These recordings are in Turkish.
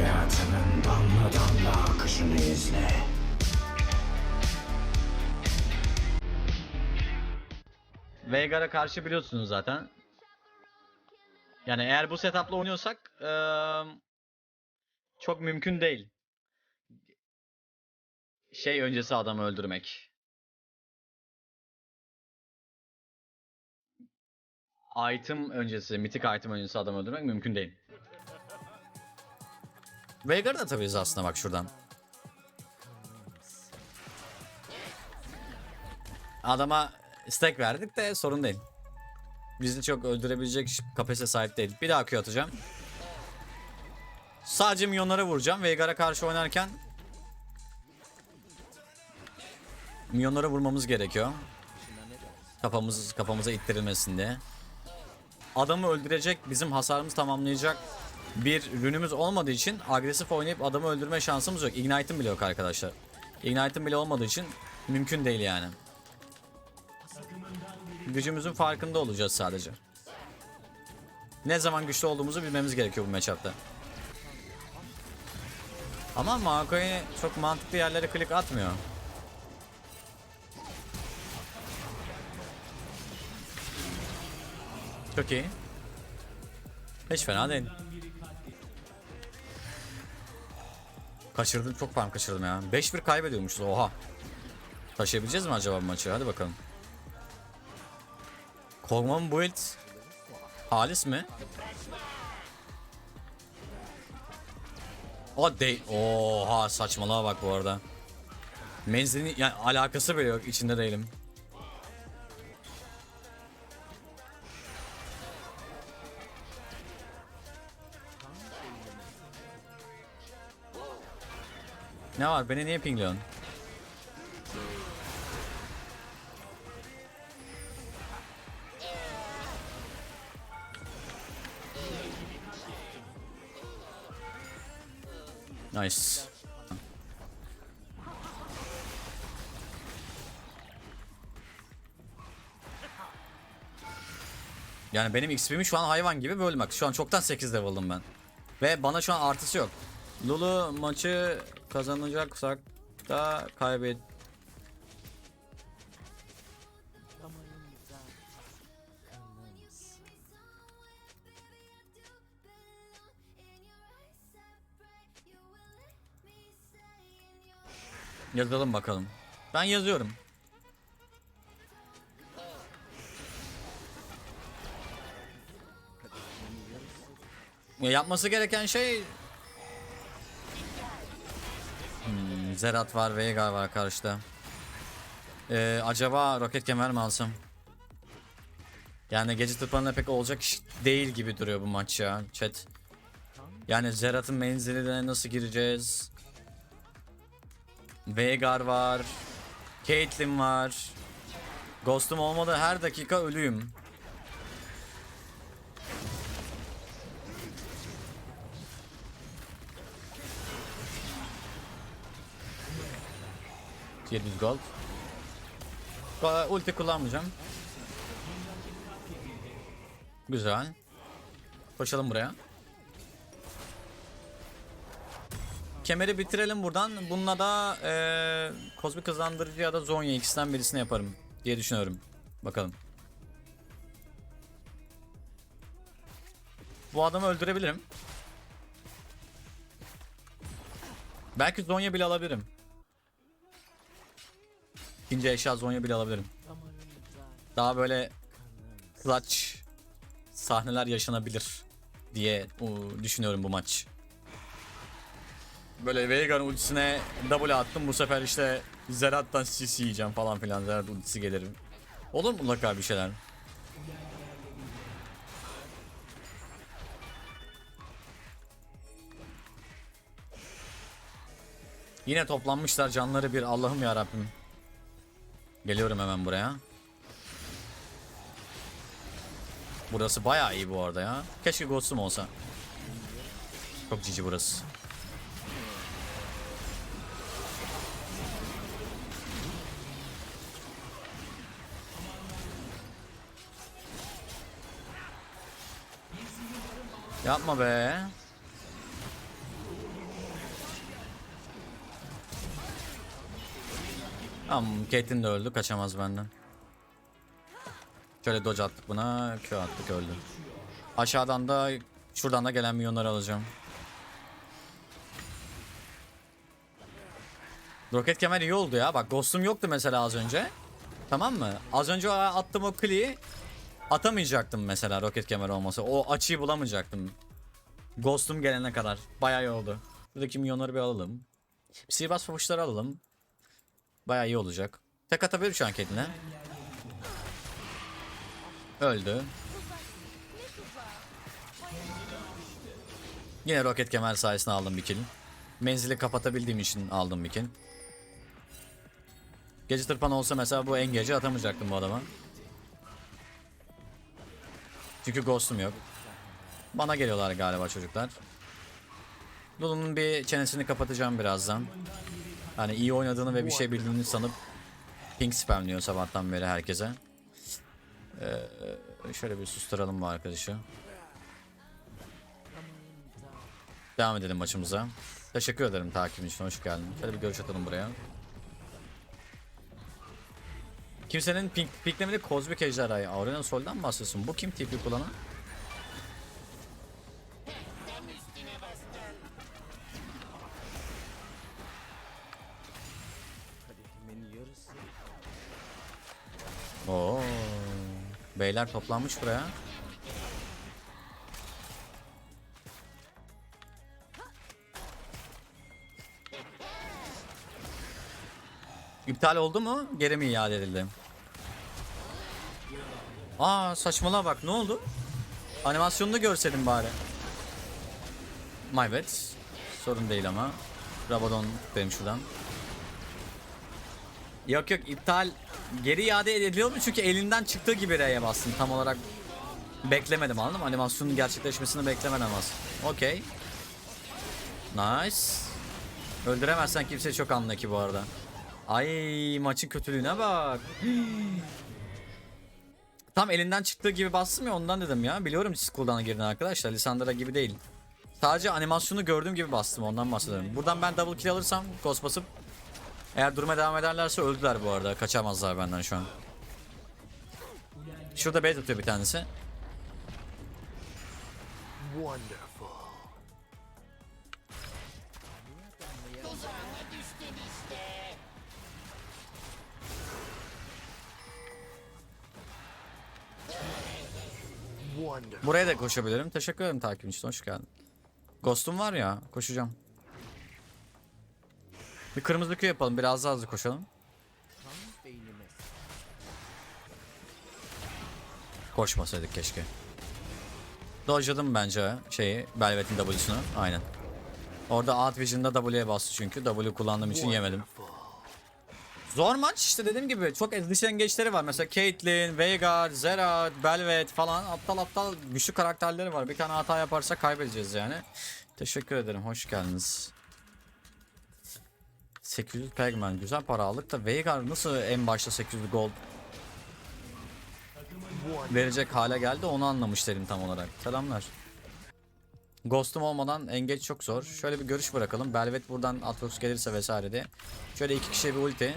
Hayatının damla damla akışını izle. Veigar'a karşı biliyorsunuz zaten. Yani eğer bu setup'la oynuyorsak eee, çok mümkün değil. Şey öncesi adamı öldürmek. Item öncesi, mitik item öncesi adamı öldürmek mümkün değil. Veigar'ı da atabiliriz aslında bak şuradan. Adama stack verdik de sorun değil. Bizi çok öldürebilecek kapasite sahip değil. Bir daha Q atacağım. Sadece minyonlara vuracağım. Veigar'a karşı oynarken minyonlara vurmamız gerekiyor. Kafamız kafamıza ittirilmesin diye. Adamı öldürecek, bizim hasarımızı tamamlayacak bir rünümüz olmadığı için agresif oynayıp adamı öldürme şansımız yok. Ignite'ım bile yok arkadaşlar. Ignite'ım bile olmadığı için mümkün değil yani. Gücümüzün farkında olacağız sadece. Ne zaman güçlü olduğumuzu bilmemiz gerekiyor bu matchup'ta. Ama Makoy çok mantıklı yerlere klik atmıyor. Çok iyi. Hiç fena değil. Kaçırdım çok farm kaçırdım ya. 5-1 kaybediyormuşuz oha. Taşıyabileceğiz mi acaba bu maçı? Hadi bakalım. Kog'Maw build Halis mi? O değil. Oha saçmalığa bak bu arada. Menzilin yani alakası bile yok içinde değilim. Ne var? Beni niye pingliyorsun? Nice. Yani benim XP'mi şu an hayvan gibi bölmek. Şu an çoktan 8 level'ım ben. Ve bana şu an artısı yok. Lulu maçı kazanacaksak da kaybet. Yazalım bakalım. Ben yazıyorum. Ya yapması gereken şey Zerat var, Veigar var karşıda. Ee, acaba roket kemer mi alsam? Yani gece tırpanına pek olacak iş değil gibi duruyor bu maç ya chat. Yani Zerat'ın menziline nasıl gireceğiz? Veigar var. Caitlyn var. Ghost'um olmadı her dakika ölüyüm. Tier 100 gold. Ulti kullanmayacağım. Güzel. Koşalım buraya. Kemeri bitirelim buradan. Bununla da eee kozmik hızlandırıcı ya da Zonya ikisinden birisini yaparım diye düşünüyorum. Bakalım. Bu adamı öldürebilirim. Belki Zonya bile alabilirim. İkinci eşya Zonya bile alabilirim. Daha böyle clutch sahneler yaşanabilir diye düşünüyorum bu maç. Böyle Veigar'ın ultisine double attım bu sefer işte Zerat'tan CC yiyeceğim falan filan Zerat ultisi gelir. Olur mutlaka bir şeyler. Yine toplanmışlar canları bir Allah'ım ya Rabbim. Geliyorum hemen buraya. Burası bayağı iyi bu arada ya. Keşke Ghost'um olsa. Çok cici burası. Yapma be. Tamam Caitlyn de öldü kaçamaz benden. Şöyle dodge attık buna. Q attık öldü. Aşağıdan da şuradan da gelen milyonları alacağım. Roket kemer iyi oldu ya. Bak Ghost'um yoktu mesela az önce. Tamam mı? Az önce attım o kliği atamayacaktım mesela roket kemer olmasa. O açıyı bulamayacaktım. Ghost'um gelene kadar. Bayağı iyi oldu. Buradaki milyonları bir alalım. Sihirbaz pabuçları alalım. Bayağı iyi olacak. Tek atabilir şu an Caitlyn'e. Öldü. Yine roket kemer sayesinde aldım bir kill. Menzili kapatabildiğim için aldım bir kill. Gece tırpan olsa mesela bu engeci atamayacaktım bu adama. Çünkü ghost'um yok. Bana geliyorlar galiba çocuklar. Lulu'nun bir çenesini kapatacağım birazdan. Hani iyi oynadığını ve bir şey bildiğini sanıp ping spamlıyor sabahtan beri herkese. Ee, şöyle bir susturalım bu arkadaşı. Devam edelim maçımıza. Teşekkür ederim takibin için hoş geldin. Şöyle bir görüş atalım buraya. Kimsenin pink, pinklemeli kozmik ejderhayı. Aurelion Sol'dan mı bahsediyorsun? Bu kim TP kullanan? Beyler toplanmış buraya. İptal oldu mu? Geri mi iade edildi? Aa saçmalığa bak ne oldu? Animasyonunu görselim bari. My bad. Sorun değil ama. Rabadon benim şuradan. Yok yok iptal geri iade ediliyor mu? Çünkü elinden çıktığı gibi R'ye bastım. Tam olarak beklemedim anladın mı? Animasyonun gerçekleşmesini beklemedim aslında. Okey. Nice. Öldüremezsen kimse çok anla ki bu arada. Ay maçın kötülüğüne bak. Tam elinden çıktığı gibi bastım ya ondan dedim ya. Biliyorum siz cooldown'a girin arkadaşlar. Lissandra gibi değil. Sadece animasyonu gördüğüm gibi bastım ondan bahsediyorum. Buradan ben double kill alırsam ghost basıp eğer duruma devam ederlerse öldüler bu arada. Kaçamazlar benden şu an. Şurada bait atıyor bir tanesi. Buraya da koşabilirim. Teşekkür ederim takibin için. Hoş geldin. Ghost'um var ya. Koşacağım. Bir kırmızı Q yapalım. Biraz daha hızlı koşalım. Koşmasaydık keşke. Dodge'ladım bence şeyi. Velvet'in W'sunu. Aynen. Orada Art Vision'da W'ye bastı çünkü. W kullandığım için yemedim. Zor maç işte dediğim gibi çok dış engeçleri var. Mesela Caitlyn, Veigar, Zera, Belvet falan aptal aptal güçlü karakterleri var. Bir tane hata yaparsa kaybedeceğiz yani. Teşekkür ederim. Hoş geldiniz. 800 pegman güzel para aldık da Veigar nasıl en başta 800 gold verecek hale geldi onu anlamış değilim tam olarak. Selamlar. Ghost'um olmadan engage çok zor. Şöyle bir görüş bırakalım. Belvet buradan Atrox gelirse vesaire diye. Şöyle iki kişiye bir ulti.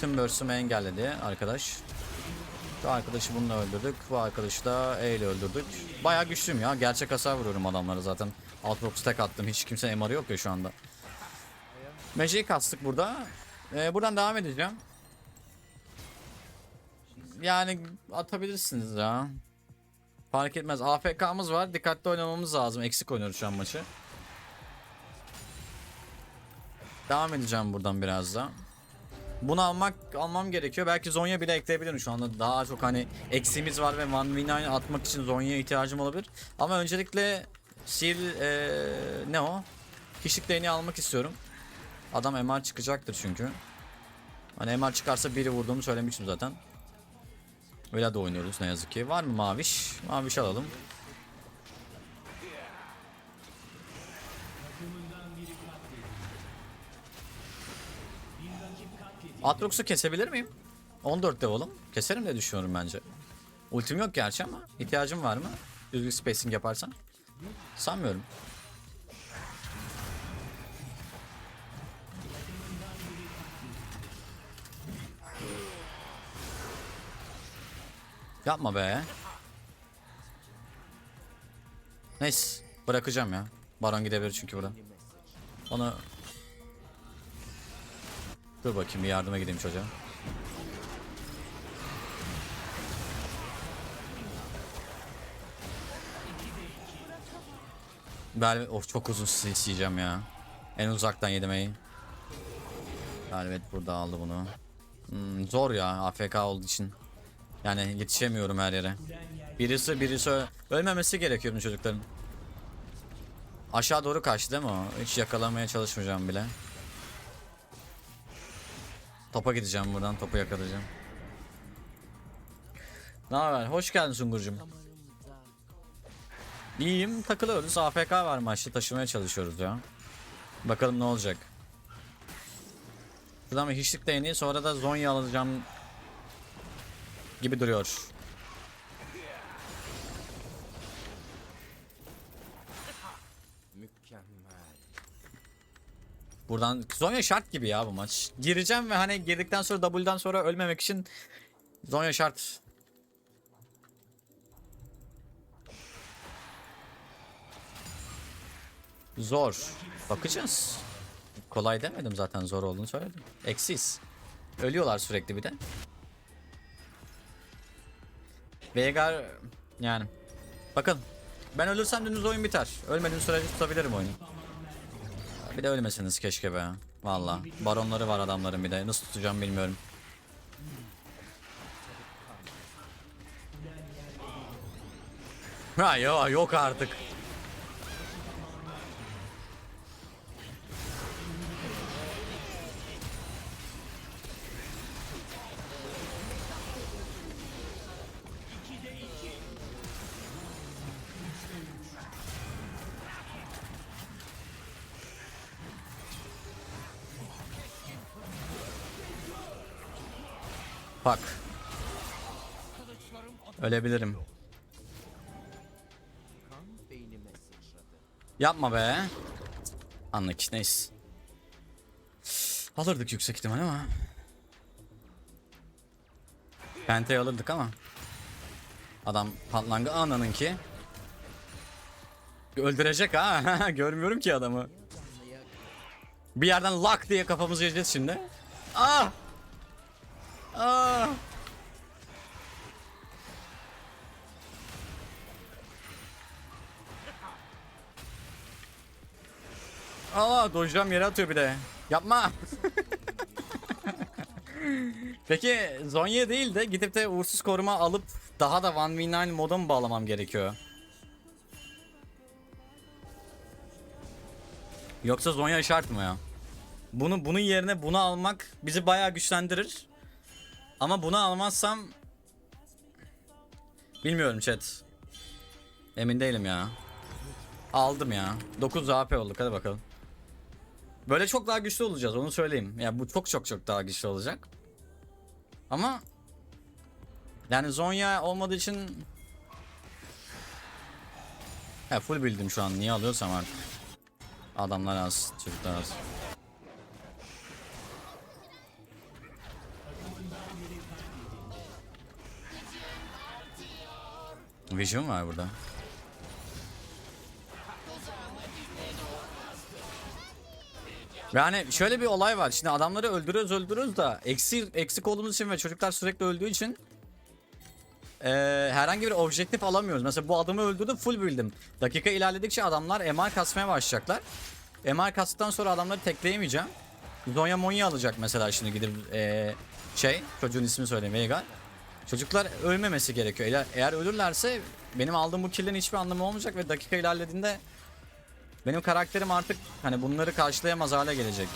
Tüm burst'ümü engelledi arkadaş. Şu arkadaşı bununla öldürdük. Bu arkadaşı da E ile öldürdük. Bayağı güçlüyüm ya. Gerçek hasar vuruyorum adamlara zaten. Outrox tek attım. Hiç kimse MR'ı yok ya şu anda. Magic'i kastık burada. Ee, buradan devam edeceğim. Yani atabilirsiniz ya. Fark etmez. AFK'mız var. Dikkatli oynamamız lazım. Eksik oynuyoruz şu an maçı. Devam edeceğim buradan biraz da. Bunu almak almam gerekiyor. Belki Zonya bile ekleyebilirim şu anda. Daha çok hani eksiğimiz var ve 1v9 atmak için Zonya'ya ihtiyacım olabilir. Ama öncelikle Seal eee, ne o? Kişilik değneği almak istiyorum. Adam MR çıkacaktır çünkü. Hani MR çıkarsa biri vurduğumu söylemiştim zaten. Öyle de oynuyoruz ne yazık ki. Var mı maviş? Maviş alalım. Atrox'u kesebilir miyim? 14 level'ım. Keserim diye düşünüyorum bence. Ultim yok gerçi ama ihtiyacım var mı? Düzgün spacing yaparsan. Sanmıyorum. Yapma be. Neyse. Bırakacağım ya. Baron gidebilir çünkü buradan. Onu... Dur bakayım bir yardıma gideyim çocuğa. Galibiyet... Of çok uzun sil yiyeceğim ya. En uzaktan yedemeyi. Galibiyet burada aldı bunu. Hmm, zor ya AFK olduğu için. Yani yetişemiyorum her yere. Birisi birisi ölmemesi gerekiyor bu çocukların. Aşağı doğru kaçtı değil mi o? Hiç yakalamaya çalışmayacağım bile. Topa gideceğim buradan. Topu yakalayacağım. Ne haber? Hoş geldin Sungurcum. İyiyim. Takılıyoruz. AFK var maçta. Taşımaya çalışıyoruz ya. Bakalım ne olacak. Şuradan bir hiçlik değneği sonra da Zonya alacağım gibi duruyor. Buradan Zonya şart gibi ya bu maç. Gireceğim ve hani girdikten sonra W'dan sonra ölmemek için Zonya şart. Zor. Bakacağız. Kolay demedim zaten zor olduğunu söyledim. Eksiz. Ölüyorlar sürekli bir de. Veigar yani. Bakın. Ben ölürsem dümdüz oyun biter. Ölmediğim sürece tutabilirim oyunu. Bir de ölmeseniz keşke be. Valla. Baronları var adamların bir de. Nasıl tutacağım bilmiyorum. Ha yok, yok artık. Bak. Ölebilirim. Yapma be. Anlık neyse. Alırdık yüksek ihtimal ama. Pente'yi alırdık ama. Adam patlangı ananın ki. Öldürecek ha. Görmüyorum ki adamı. Bir yerden lak diye kafamızı yiyeceğiz şimdi. Ah! Ah! Aa dojlam yere atıyor bir de. Yapma. Peki Zonya değil de gidip de uğursuz koruma alıp daha da 1v9 moda mı bağlamam gerekiyor? Yoksa Zonya şart mı ya? Bunu bunun yerine bunu almak bizi bayağı güçlendirir. Ama bunu almazsam bilmiyorum chat. Emin değilim ya. Aldım ya. 9 AP olduk hadi bakalım. Böyle çok daha güçlü olacağız onu söyleyeyim. Ya bu çok çok çok daha güçlü olacak. Ama yani Zonya olmadığı için He full bildim şu an niye alıyorsam artık. Adamlar az, çocuklar az. Vision var burada. Yani şöyle bir olay var. Şimdi adamları öldürüyoruz öldürüyoruz da eksik, eksik olduğumuz için ve çocuklar sürekli öldüğü için eee, herhangi bir objektif alamıyoruz. Mesela bu adamı öldürdüm full bildim. Dakika ilerledikçe adamlar MR kasmaya başlayacaklar. MR kastıktan sonra adamları tekleyemeyeceğim. Zonya Monya alacak mesela şimdi gidip eee, şey çocuğun ismini söyleyeyim Veigar. Çocuklar ölmemesi gerekiyor. Eğer, eğer ölürlerse benim aldığım bu kill'in hiçbir anlamı olmayacak ve dakika ilerlediğinde benim karakterim artık hani bunları karşılayamaz hale gelecek.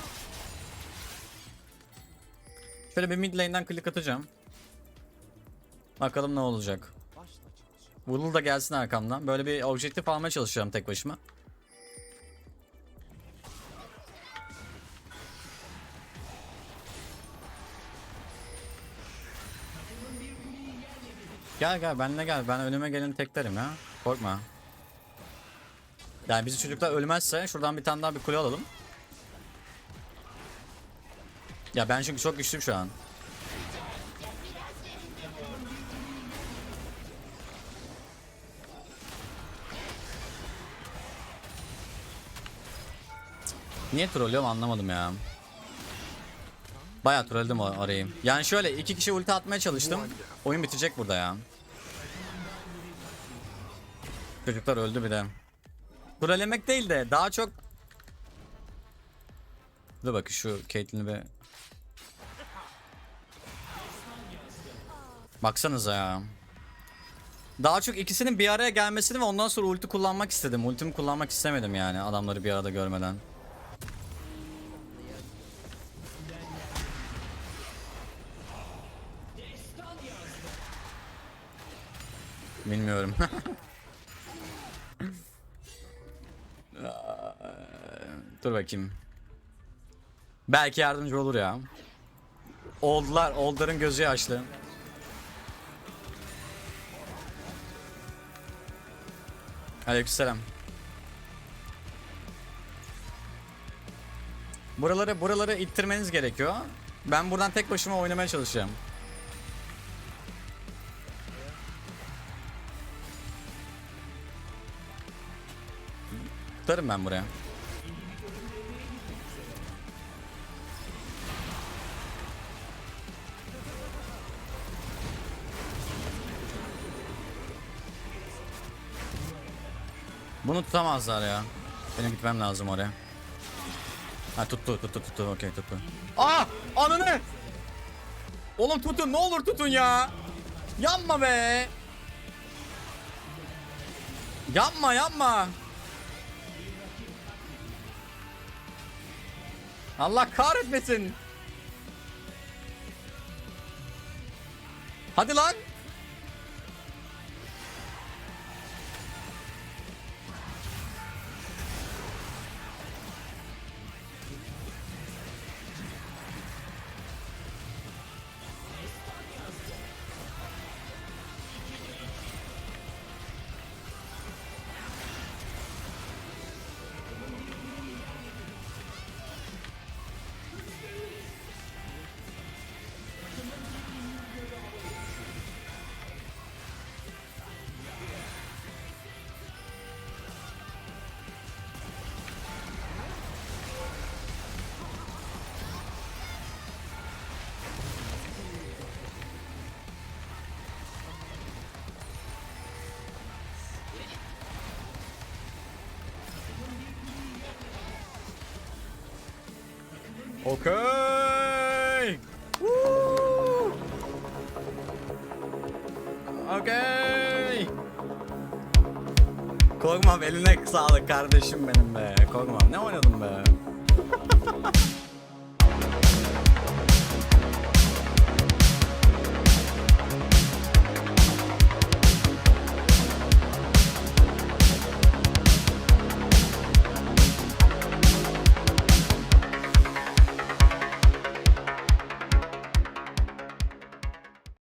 Şöyle bir mid lane'den click atacağım. Bakalım ne olacak. Woodle da gelsin arkamdan. Böyle bir objektif almaya çalışacağım tek başıma. Gel gel benle gel. Ben önüme gelin teklerim ya. Korkma. Yani bizi çocuklar ölmezse şuradan bir tane daha bir kule alalım. Ya ben çünkü çok güçlüyüm şu an. Niye trollüyorum anlamadım ya. Bayağı trolledim o arayı. Yani şöyle iki kişi ulti atmaya çalıştım. Oyun bitecek burada ya. Çocuklar öldü bir de. Trollemek değil de daha çok... Dur bakın şu Caitlyn'i bir... Baksanıza ya. Daha çok ikisinin bir araya gelmesini ve ondan sonra ulti kullanmak istedim. Ultimi kullanmak istemedim yani adamları bir arada görmeden. Bilmiyorum. Dur bakayım. Belki yardımcı olur ya. Oldular, olduların gözü yaşlı. Aleykümselam. Buraları buraları ittirmeniz gerekiyor. Ben buradan tek başıma oynamaya çalışacağım. Tutarım ben buraya. Bunu tutamazlar ya. Benim gitmem lazım oraya. Ha tuttu tuttu tuttu okey tuttu. Aa ananı! Oğlum tutun ne olur tutun ya. Yapma be. Yapma yapma. Allah kahretmesin. Hadi lan. Okay. Woo. Okay. Korkmam eline sağlık kardeşim benim be. Korkmam. Ne oynadım be?